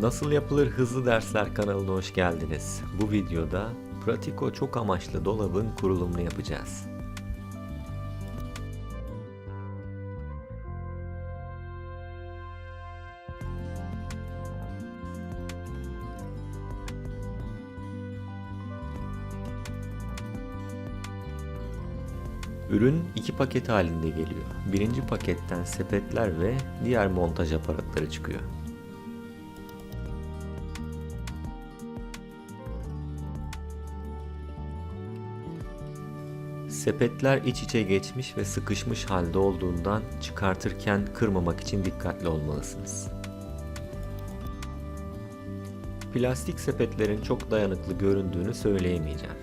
Nasıl yapılır hızlı dersler kanalına hoş geldiniz. Bu videoda Pratiko çok amaçlı dolabın kurulumunu yapacağız. Ürün iki paket halinde geliyor. Birinci paketten sepetler ve diğer montaj aparatları çıkıyor. Sepetler iç içe geçmiş ve sıkışmış halde olduğundan çıkartırken kırmamak için dikkatli olmalısınız. Plastik sepetlerin çok dayanıklı göründüğünü söyleyemeyeceğim.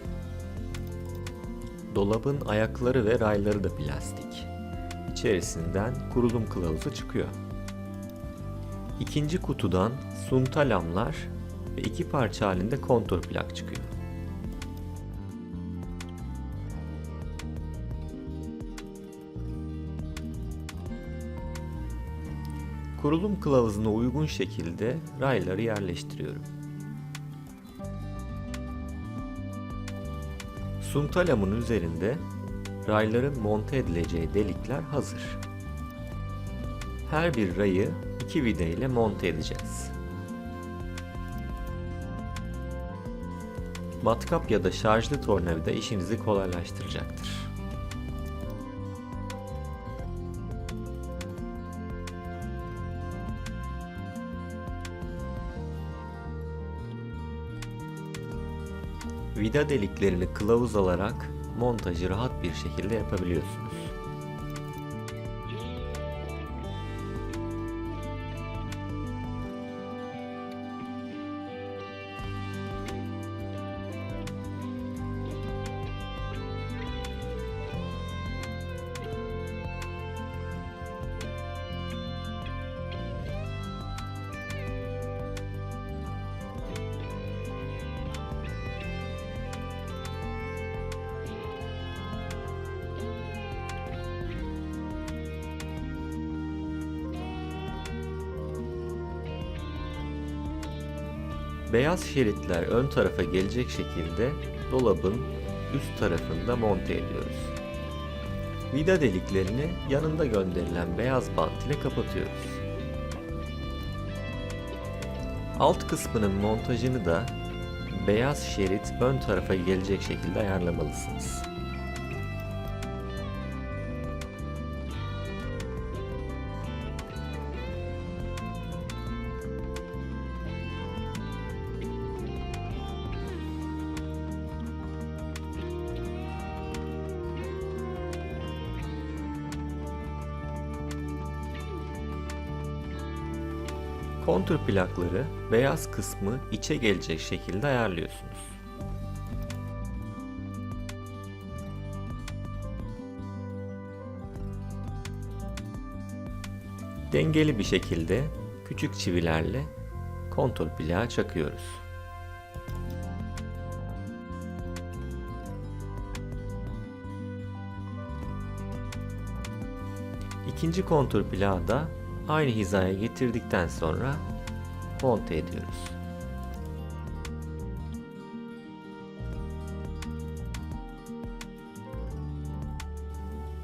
Dolabın ayakları ve rayları da plastik. İçerisinden kurulum kılavuzu çıkıyor. İkinci kutudan sunta lamlar ve iki parça halinde kontur plak çıkıyor. Kurulum kılavuzuna uygun şekilde rayları yerleştiriyorum. Suntalamın üzerinde rayların monte edileceği delikler hazır. Her bir rayı iki vida ile monte edeceğiz. Matkap ya da şarjlı tornavida işinizi kolaylaştıracaktır. Vida deliklerini kılavuz alarak montajı rahat bir şekilde yapabiliyorsunuz. Beyaz şeritler ön tarafa gelecek şekilde dolabın üst tarafında monte ediyoruz. Vida deliklerini yanında gönderilen beyaz bant ile kapatıyoruz. Alt kısmının montajını da beyaz şerit ön tarafa gelecek şekilde ayarlamalısınız. Kontur plakları beyaz kısmı içe gelecek şekilde ayarlıyorsunuz. Dengeli bir şekilde küçük çivilerle kontur plağı çakıyoruz. İkinci kontur plağı da aynı hizaya getirdikten sonra monte ediyoruz.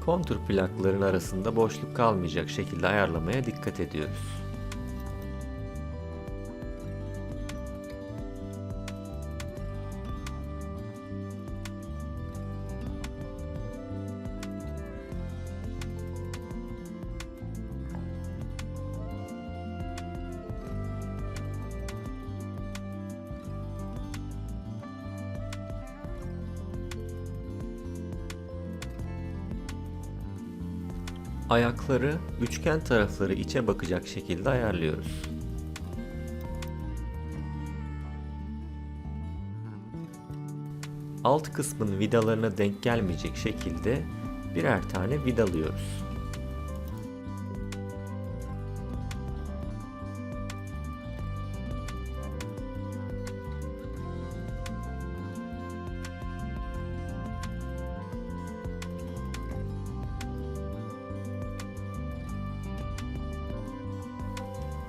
Kontur plakların arasında boşluk kalmayacak şekilde ayarlamaya dikkat ediyoruz. Ayakları üçgen tarafları içe bakacak şekilde ayarlıyoruz. Alt kısmın vidalarına denk gelmeyecek şekilde birer tane vidalıyoruz.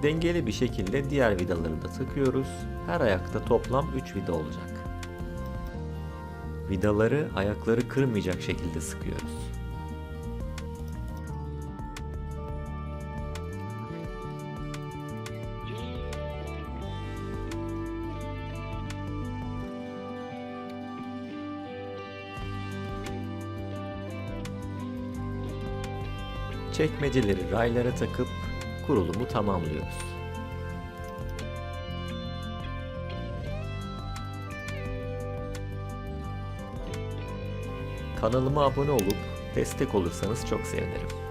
Dengeli bir şekilde diğer vidaları da takıyoruz. Her ayakta toplam 3 vida olacak. Vidaları ayakları kırmayacak şekilde sıkıyoruz. Çekmeceleri raylara takıp kurulumu tamamlıyoruz. Kanalıma abone olup destek olursanız çok sevinirim.